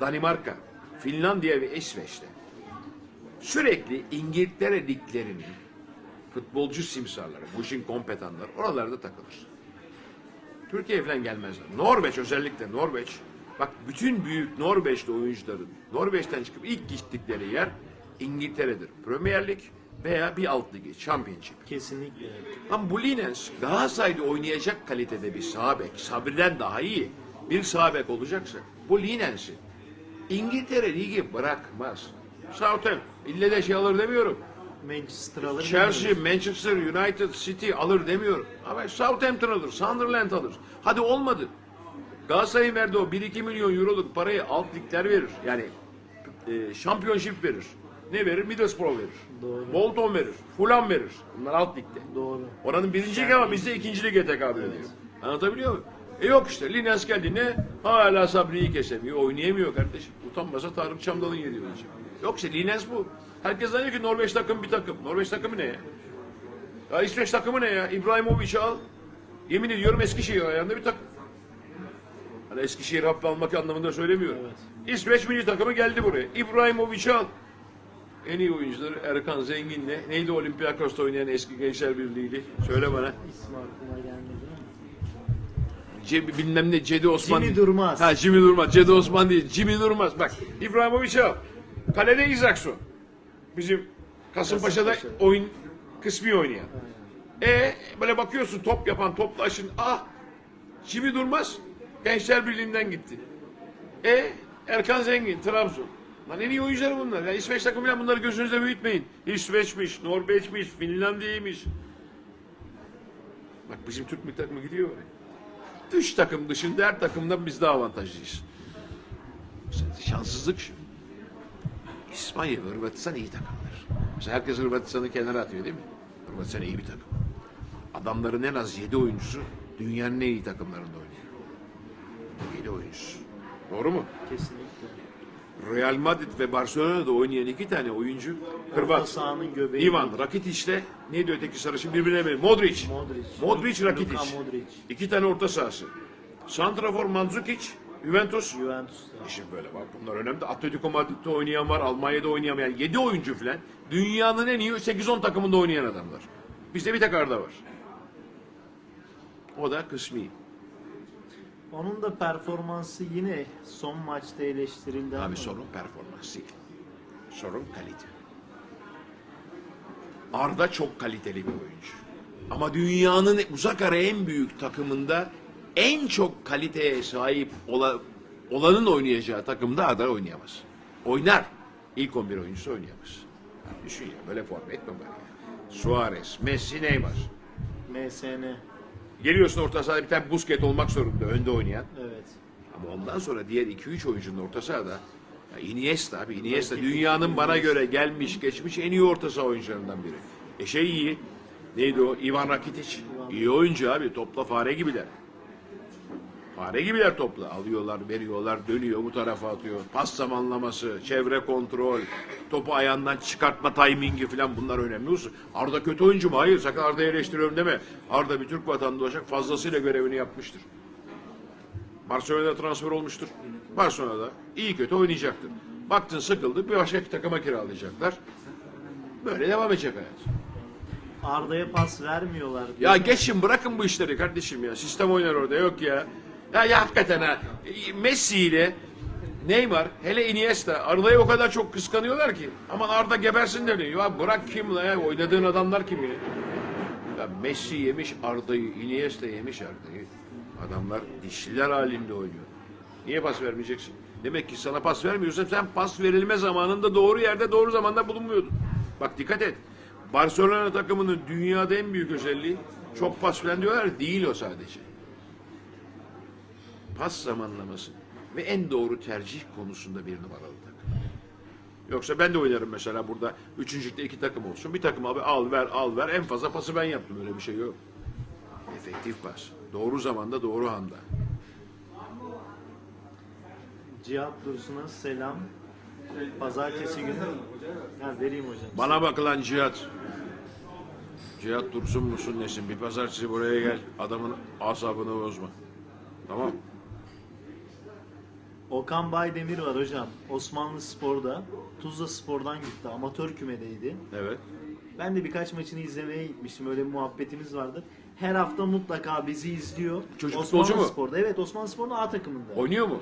Danimarka, Finlandiya ve İsveç'te sürekli İngiltere liglerinin futbolcu simsarları, bu işin kompetanları oralarda takılır. Türkiye falan gelmezler. Norveç özellikle Norveç. Bak bütün büyük Norveçli oyuncuların Norveç'ten çıkıp ilk gittikleri yer İngiltere'dir. Premier Lig veya bir alt ligi, Championship. Kesinlikle. Ama bu Linens Galatasaray'da oynayacak kalitede bir sağ bek, Sabri'den daha iyi bir sağ bek olacaksa bu Linens'i İngiltere Ligi bırakmaz. Southampton ille de şey alır demiyorum. Manchester alır. Chelsea, bilmiyorum. Manchester United, City alır demiyorum. Ama Southampton alır, Sunderland alır. Hadi olmadı. Galatasaray'ın verdiği o 1-2 milyon euroluk parayı alt ligler verir. Yani e, Championship verir. Ne verir? Middlesbrough verir. Doğru. Bolton verir. Fulham verir. Bunlar alt ligde. Doğru. Oranın birinci ligi ama bizde ikinci lige tekabül ediyor. Anlatabiliyor muyum? E yok işte Linens geldi ne? Hala Sabri'yi kesemiyor. Oynayamıyor kardeşim. Utanmasa Tarık Çamdal'ın yeri olacak. Yok işte Linens bu. Herkes zannediyor ki Norveç takım bir takım. Norveç takımı ne ya? Ya İsveç takımı ne ya? İbrahimovic'i al. Yemin ediyorum Eskişehir ayağında bir takım. Hani Eskişehir hafife almak anlamında söylemiyorum. Evet. İsveç milli takımı geldi buraya. İbrahimovic'i al. En iyi oyuncuları Erkan Zengin'le. Neydi Olympiakos'ta oynayan eski Gençler Birliği'li? Söyle bana. İsmi aklıma gelmedi. Ce, bilmem ne Cedi Osman. Jimmy. Durmaz. Ha Jimmy Durmaz. Cedi Osman değil. Jimmy Durmaz. Bak İbrahimovic al. Kalede Izakson. Bizim Kasımpaşa'da Kasımpaşa'da. oyun kısmi oynayan. E böyle bakıyorsun top yapan toplaşın. Ah Jimmy Durmaz Gençler Birliği'nden gitti. E Erkan Zengin Trabzon. Lan en iyi oyuncular bunlar. Ya İsveç takımıyla bunları gözünüzde büyütmeyin. İsveç'miş, Norveç'miş, Finlandiya'ymış. Bak bizim Türk milli takımı gidiyor oraya. Üç takım dışında her takımdan biz daha avantajlıyız. Şanssızlık şu. İspanya ve Hırvatistan iyi takımlar. Mesela herkes Hırvatistan'ı kenara atıyor değil mi? Hırvatistan iyi bir takım. Adamların en az yedi oyuncusu dünyanın en iyi takımlarında oynuyor. Yedi oyuncusu. Doğru mu? Kesinlikle. Real Madrid ve Barcelona'da oynayan iki tane oyuncu Hırvat. sahanın göbeği. Ivan Rakitic'le neydi öteki sarışın birbirine benziyor. Modric. Modric. Modric Luka Rakitic. Modric. İki tane orta sahası. Santrafor Mandzukic, Juventus. Juventus'ta. İşte böyle bak bunlar önemli. Atletico Madrid'de oynayan var, Almanya'da oynayan var. Yani 7 oyuncu falan. Dünyanın en iyi 8-10 takımında oynayan adamlar. Bizde bir tek Arda var. O da kısmi. Onun da performansı yine son maçta eleştirildi ama. Abi sorun performans değil. Sorun kalite. Arda çok kaliteli bir oyuncu. Ama dünyanın uzak ara en büyük takımında en çok kaliteye sahip ola- olanın oynayacağı takımda Arda oynayamaz. Oynar. İlk 11 oyuncusu oynayamaz. Ya düşün ya böyle forvet mi var ya? Suarez, Messi, Neymar. MSN. Geliyorsun orta sahada bir tane Busquets olmak zorunda önde oynayan. Evet. Ama ondan sonra diğer 2-3 oyuncunun orta sahada ya Iniesta abi Iniesta dünyanın bana göre gelmiş geçmiş en iyi orta saha oyuncularından biri. E şey iyi. Neydi o? Ivan Rakitic. İyi oyuncu abi. Topla fare gibiler. Fare gibiler topla. Alıyorlar, veriyorlar, dönüyor bu tarafa atıyor. Pas zamanlaması, çevre kontrol, topu ayağından çıkartma timingi falan bunlar önemli husus. Arda kötü oyuncu mu? Hayır sakın Arda'yı eleştiriyorum deme. Arda bir Türk vatandaşı fazlasıyla görevini yapmıştır. Barcelona'da transfer olmuştur. Barcelona'da iyi kötü oynayacaktır. Baktın sıkıldı bir başka bir takıma kiralayacaklar. Böyle devam edecek hayat. Arda'ya pas vermiyorlar. Ya geçin bırakın bu işleri kardeşim ya. Sistem oynar orada yok ya. Ya, ya hakikaten ha. Messi ile Neymar hele Iniesta Arda'yı o kadar çok kıskanıyorlar ki. Aman Arda gebersin de diyor. Ya bırak kim la ya oynadığın adamlar kim ya? Ya Messi yemiş Arda'yı, Iniesta yemiş Arda'yı. Adamlar dişliler halinde oynuyor. Niye pas vermeyeceksin? Demek ki sana pas vermiyorsam sen pas verilme zamanında doğru yerde doğru zamanda bulunmuyordun. Bak dikkat et. Barcelona takımının dünyada en büyük özelliği çok pas falan diyorlar. Değil o sadece. Pas zamanlaması ve en doğru tercih konusunda bir numaralı takım. Yoksa ben de oynarım mesela burada. Üçüncülükte iki takım olsun. Bir takım abi al ver al ver. En fazla pası ben yaptım. Öyle bir şey yok. Efektif pas. Doğru zamanda doğru anda. Cihat Dursun'a selam. Pazartesi günü. Ha, vereyim hocam. Bana bak lan Cihat. Cihat dursun musun nesin? Bir pazartesi buraya gel. Adamın asabını bozma. Tamam. Okan Baydemir var hocam. Osmanlı Spor'da. Tuzla Spor'dan gitti. Amatör kümedeydi. Evet. Ben de birkaç maçını izlemeye gitmiştim. Öyle bir muhabbetimiz vardı. Her hafta mutlaka bizi izliyor. Çocuk Osmanlı mu? Spor'da. Evet Osmanlı Spor'un A takımında. Oynuyor mu?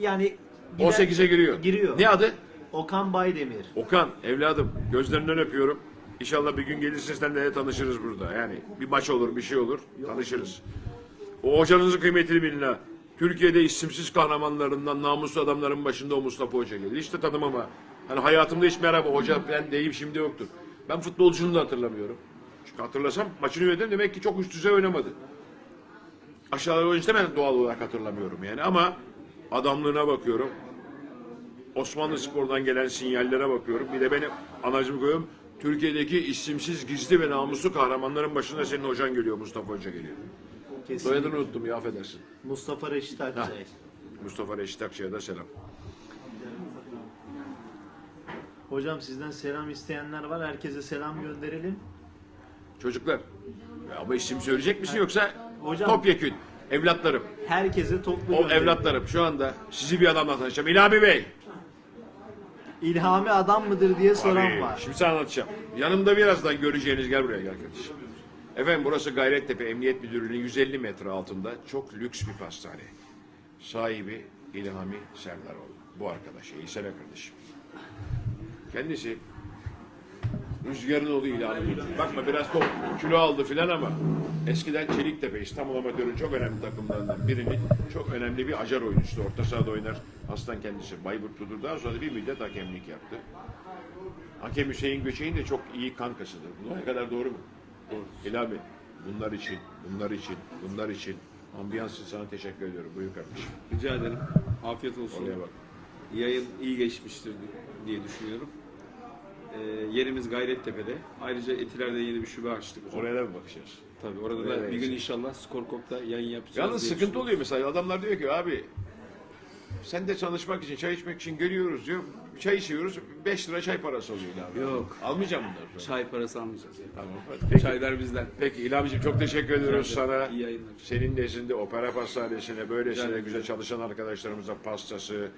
Yani gider- 18'e giriyor. Giriyor. Ne adı? Okan Baydemir. Okan evladım gözlerinden öpüyorum. İnşallah bir gün gelirsin sen de tanışırız burada. Yani bir maç olur bir şey olur tanışırız. O hocanızın kıymetini bilin ha. Türkiye'de isimsiz kahramanlarından namuslu adamların başında o Mustafa Hoca gelir. Hiç de tanımam ha. Hani hayatımda hiç merhaba hoca ben deyim şimdi yoktur. Ben futbolcunu da hatırlamıyorum. Çünkü hatırlasam maçını yönetim demek ki çok üst düzey oynamadı. Aşağıları oyuncu ben doğal olarak hatırlamıyorum yani ama adamlığına bakıyorum. Osmanlı Spor'dan gelen sinyallere bakıyorum. Bir de beni anacım koyuyorum. Türkiye'deki isimsiz gizli ve namuslu kahramanların başında senin hocan geliyor. Mustafa Hoca geliyor. Kesin. Soyadını unuttum ya affedersin. Mustafa Reşit Akçay. Mustafa Reşit Akçay'a da selam. Hocam sizden selam isteyenler var. Herkese selam gönderelim. Çocuklar. Ya ama isim söyleyecek misin yoksa Hocam- topyekün evlatlarım. Herkese toplu O gönderelim. evlatlarım şu anda sizi bir adamla tanışacağım. İlhami Bey. İlhami adam mıdır diye soran Abi, var. Şimdi sana anlatacağım. Yanımda birazdan göreceğiniz gel buraya gel kardeşim. Efendim burası Gayrettepe Emniyet Müdürlüğü'nün 150 metre altında çok lüks bir pastane. Sahibi İlhami Serdaroğlu. Bu arkadaş. İyi sene kardeşim. Kendisi Rüzgarın oğlu İlhami. Bakma biraz top kilo aldı filan ama eskiden Çeliktepe İstanbul Amatör'ün çok önemli takımlarından birini çok önemli bir acar oyuncusu. Orta sahada oynar. Aslan kendisi Bayburtludur. Daha sonra bir müddet hakemlik yaptı. Hakem Hüseyin Göçek'in de çok iyi kankasıdır. Bu ne kadar doğru mu? İlhami bunlar için, bunlar için, bunlar için ambiyans için sana teşekkür ediyorum. Buyur kardeşim. Rica ederim. Afiyet olsun. Oraya bak. Yayın iyi geçmiştir diye düşünüyorum. Ee, yerimiz Gayrettepe'de. Ayrıca Etiler'de yeni bir şube açtık. Oraya da mı bakacağız? Tabii orada Oraya da bir gün inşallah Skorkop'ta yayın yapacağız. Yalnız sıkıntı oluyor mesela adamlar diyor ki abi sen de çalışmak için çay içmek için geliyoruz diyor. Çay içiyoruz 5 lira çay parası oluyor abi. Yok. Almayacağım bunları. sonra. Çay parası almayacağız. Yani. Tamam. Peki, Çaylar bizden. peki İlhamcığım çok teşekkür ediyoruz Rica ederim. sana. İyi yayınlar. Senin nezdinde opera pastanesine böylesine Rica ederim. güzel çalışan arkadaşlarımıza pastası,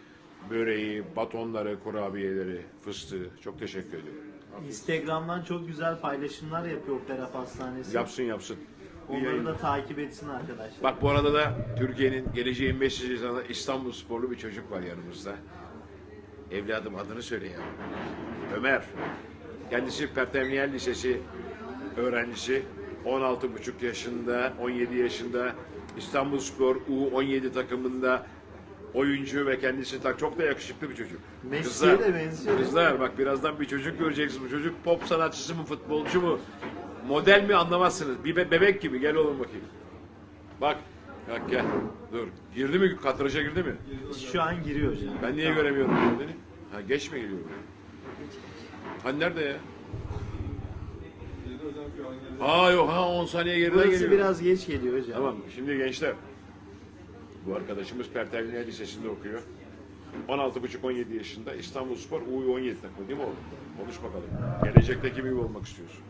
böreği, batonları, kurabiyeleri, fıstığı çok teşekkür ediyorum. Instagram'dan çok güzel paylaşımlar yapıyor Opera Pastanesi. Yapsın yapsın. Onları yayın. da takip etsin arkadaşlar. Bak bu arada da Türkiye'nin geleceğin Messi insanı İstanbul sporlu bir çocuk var yanımızda. Evladım adını söyle ya. Ömer. Kendisi Pertemniyel Lisesi öğrencisi. 16,5 yaşında, 17 yaşında İstanbul Spor U17 takımında oyuncu ve kendisi tak çok da yakışıklı bir çocuk. Messi'ye de benziyor. Kızlar bak birazdan bir çocuk göreceksiniz. Bu çocuk pop sanatçısı mı, futbolcu mu, model mi anlamazsınız. Bir be- bebek gibi gel oğlum bakayım. Bak, bak gel. Dur. Girdi mi? Katraja girdi mi? Şu an giriyor hocam. Ben niye göremiyorum girdiğini? Ha geç mi geliyor? Hani nerede ya? Aa yok ha 10 saniye geriden Burası geliyor. biraz geç geliyor hocam. Tamam şimdi gençler. Bu arkadaşımız Pertellinia Lisesi'nde okuyor. 16,5-17 yaşında İstanbul Spor U17 takımı değil mi oğlum? Konuş bakalım. Gelecekte kim gibi olmak istiyorsun?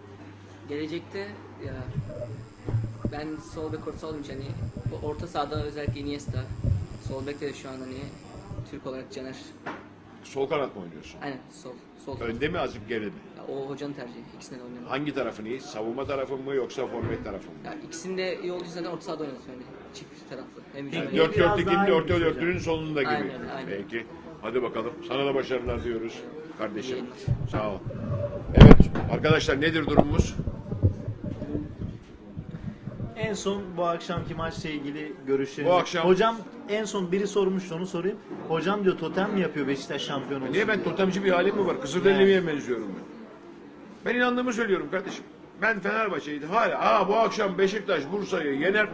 Gelecekte ya ben sol bek orta oldum hani bu orta sahada özellikle Iniesta sol bekte de şu an hani Türk olarak Caner Sol kanat mı oynuyorsun? aynen sol sol Önde mi azıcık geride mi? Ya o hocanın tercihi ikisinde de oynuyorum. Hangi tarafın iyi? Savunma tarafın mı yoksa forvet tarafın mı? Ya ikisinde iyi olduğu zaten orta sahada oynuyorsun hani çift taraflı. Hem Yani Dört- biraz 4-4-2'nin daha de orta dörtlünün sonunda gibi. Aynen, aynen. Peki. Hadi bakalım. Sana da başarılar diyoruz kardeşim. İyi. Sağ ol. Evet arkadaşlar nedir durumumuz? En son bu akşamki maçla ilgili görüşleriniz. Bu akşam- Hocam en son biri sormuştu onu sorayım. Hocam diyor totem mi yapıyor Beşiktaş şampiyon olsun Niye ben totemci bir halim mi var? Kızılderili'ye benziyorum ben. Ben inandığımı söylüyorum kardeşim. Ben Fenerbahçe'ydi. Hala aa bu akşam Beşiktaş Bursa'yı yener.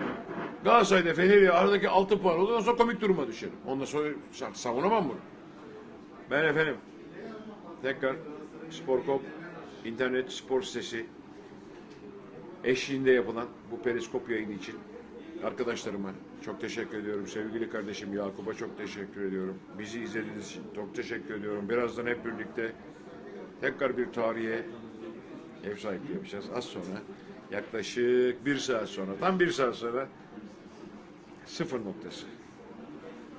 Galatasaray'da Fener'i aradaki 6 puan olur. Ondan sonra komik duruma düşerim. Ondan sonra sa- savunamam bunu. Ben efendim tekrar Spor.com internet spor sitesi eşliğinde yapılan bu periskop yayını için arkadaşlarıma çok teşekkür ediyorum. Sevgili kardeşim Yakup'a çok teşekkür ediyorum. Bizi izlediğiniz için çok teşekkür ediyorum. Birazdan hep birlikte tekrar bir tarihe ev sahipliği yapacağız. Az sonra yaklaşık bir saat sonra, tam bir saat sonra sıfır noktası.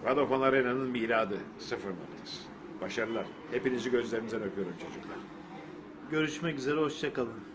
Vodafone Arena'nın miladı. Sıfır noktası. Başarılar. Hepinizi gözlerinizden öpüyorum çocuklar. Görüşmek üzere, hoşçakalın.